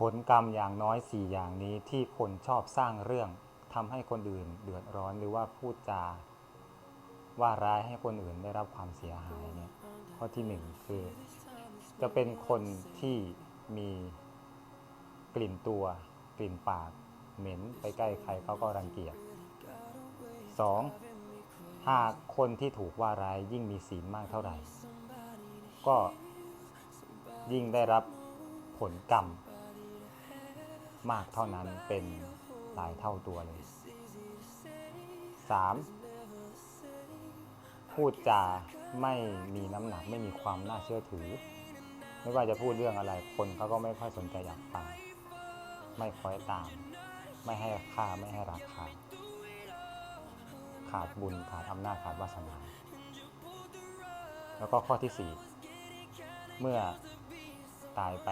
ผลกรรมอย่างน้อยสี่อย่างนี้ที่คนชอบสร้างเรื่องทำให้คนอื่นเดือดร้อนหรือว่าพูดจาว่าร้ายให้คนอื่นได้รับความเสียหายเนี่ยข้อที่หนึ่งคือ จะเป็นคนที่มีกลิ่นตัวกลิ่นปากเหม็นไปใกล้ใครเขาก็รังเกียจสองหากคนที่ถูกว่าร้ายยิ่งมีศีลมากเท่าไหร่ ก็ยิ่งได้รับผลกรรม มากเท่านั้นเป็นหลายเท่าตัวเลย 3. พูดจาไม่มีน้ำหนักไม่มีความน่าเชื่อถือ ไม่ว่าจะพูดเรื่องอะไรคนเขาก็ไม่ค่อยสนใจอยากฟังไม่คอยตาม ไม่ให้ค่าไม่ให้ราคาขาดบุญขาดอำนาจขาดวาสนา แล้วก็ข้อที่ 4 เมื่อตายไป